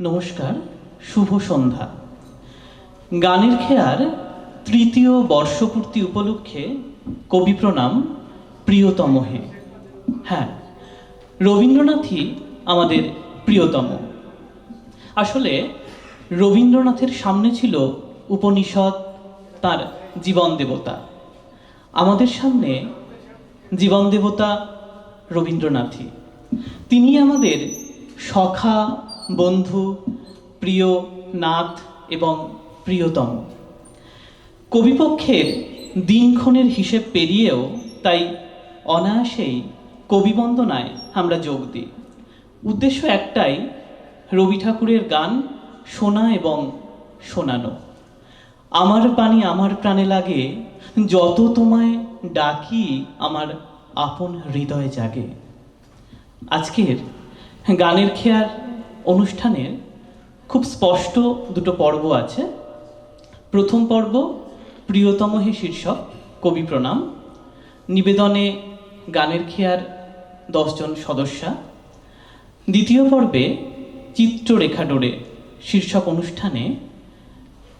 নমস্কার, শুভ সন্ধ্যা। গানের খেয়ার তৃতীয় বর্ষপূর্তি উপলক্ষে কবি প্রণাম, প্রিয়তম হে। হ্যাঁ রবীন্দ্রনাথই আমাদের প্রিয়তম। আসলে, রবীন্দ্রনাথের সামনে ছিল উপনিষদ, তার জীবন দেবতা। আমাদের সামনে জীবন দেবতা রবীন্দ্রনাথই। তিনি আমাদের সখা বন্ধু, প্রিয় নাথ এবং প্রিয়তম। কবিপক্ষের দিনক্ষণের হিসেব পেরিয়েও তাই অনায়াসেই কবিবন্দনায় আমরা যোগ দিই। উদ্দেশ্য একটাই, রবি ঠাকুরের গান শোনা এবং শোনানো। আমার পানি আমার প্রাণে লাগে, যত তোমায় ডাকি আমার আপন হৃদয় জাগে। আজকের গানের খেয়ার অনুষ্ঠানের খুব স্পষ্ট দুটো পর্ব আছে। প্রথম পর্ব, প্রিয়তম হে শীর্ষক, কবি প্রণাম। নিবেদনে গানের খেয়ার দশজন সদস্যা। দ্বিতীয় পর্বে, চিত্ররেখা ডোরে শীর্ষক অনুষ্ঠানে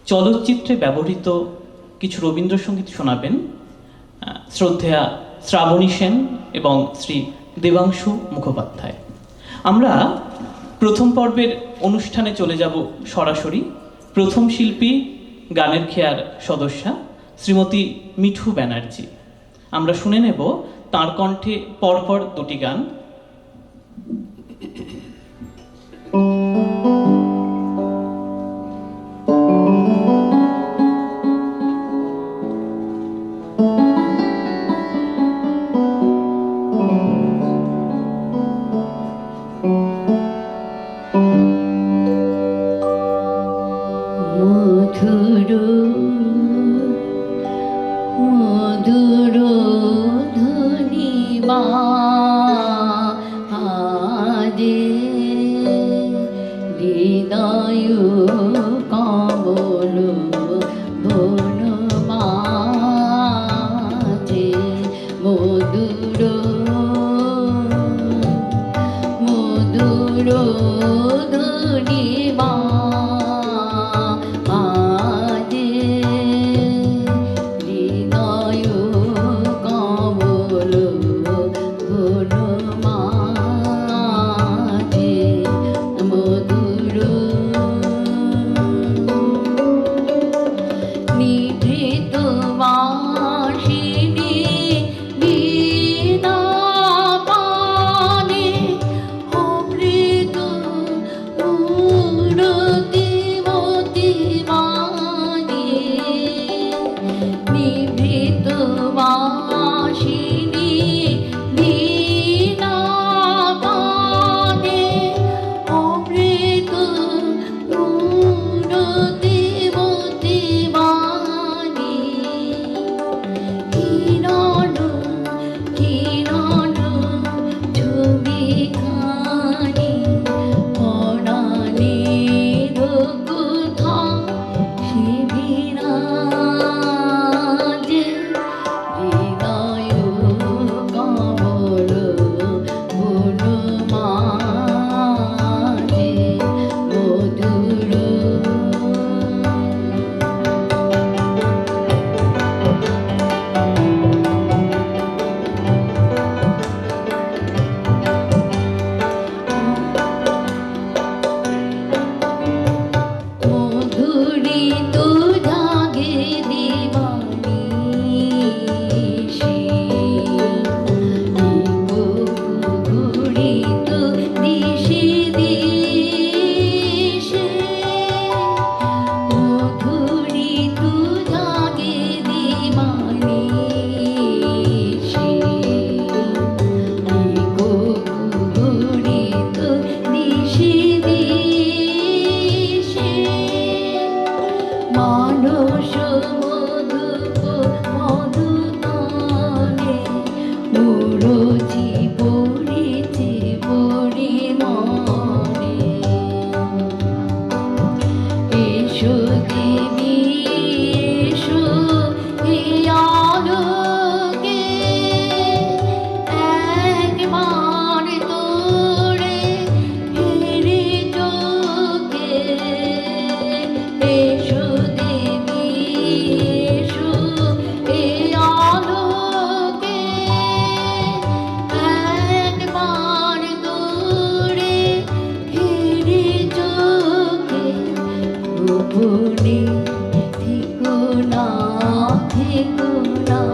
চলচ্চিত্রে ব্যবহৃত কিছু রবীন্দ্রসঙ্গীত শোনাবেন শ্রদ্ধেয়া শ্রাবণী সেন এবং শ্রী দেবাংশু মুখোপাধ্যায়। আমরা প্রথম পর্বের অনুষ্ঠানে চলে যাব সরাসরি। প্রথম শিল্পী, গানের খেয়ার সদস্যা, শ্রীমতী মিঠু ব্যানার্জি। আমরা শুনে নেব তাঁর কণ্ঠে পরপর দুটি গান। যদি no. থেকো না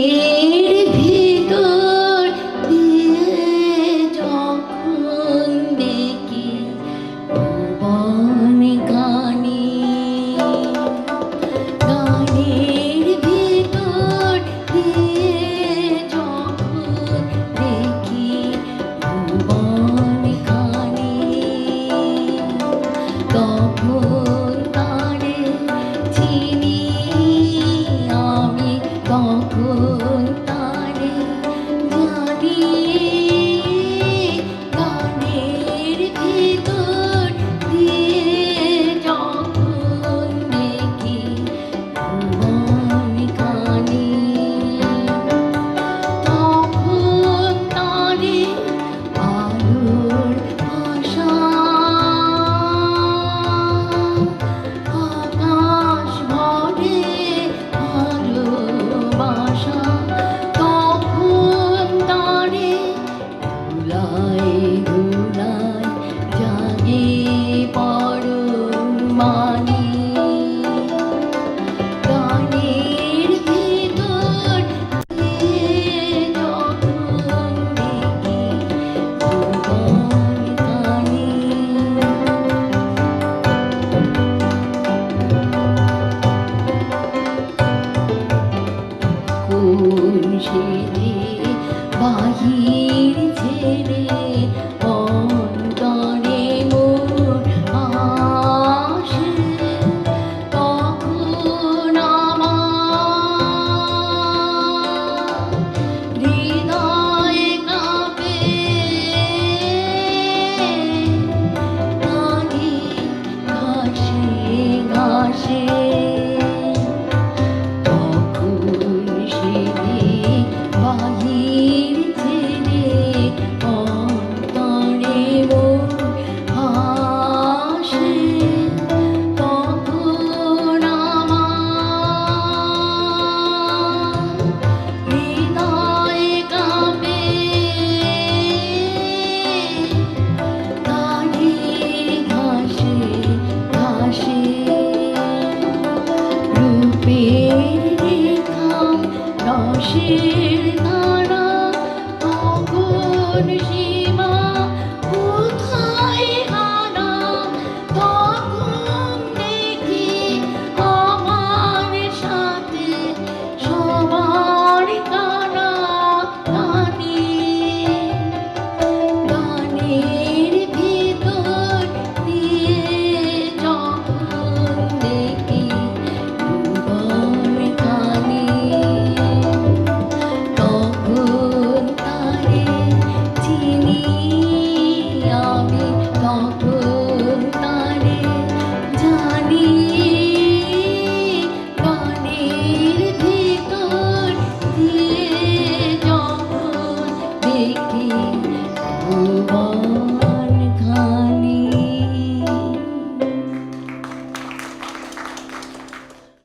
की कीर्तना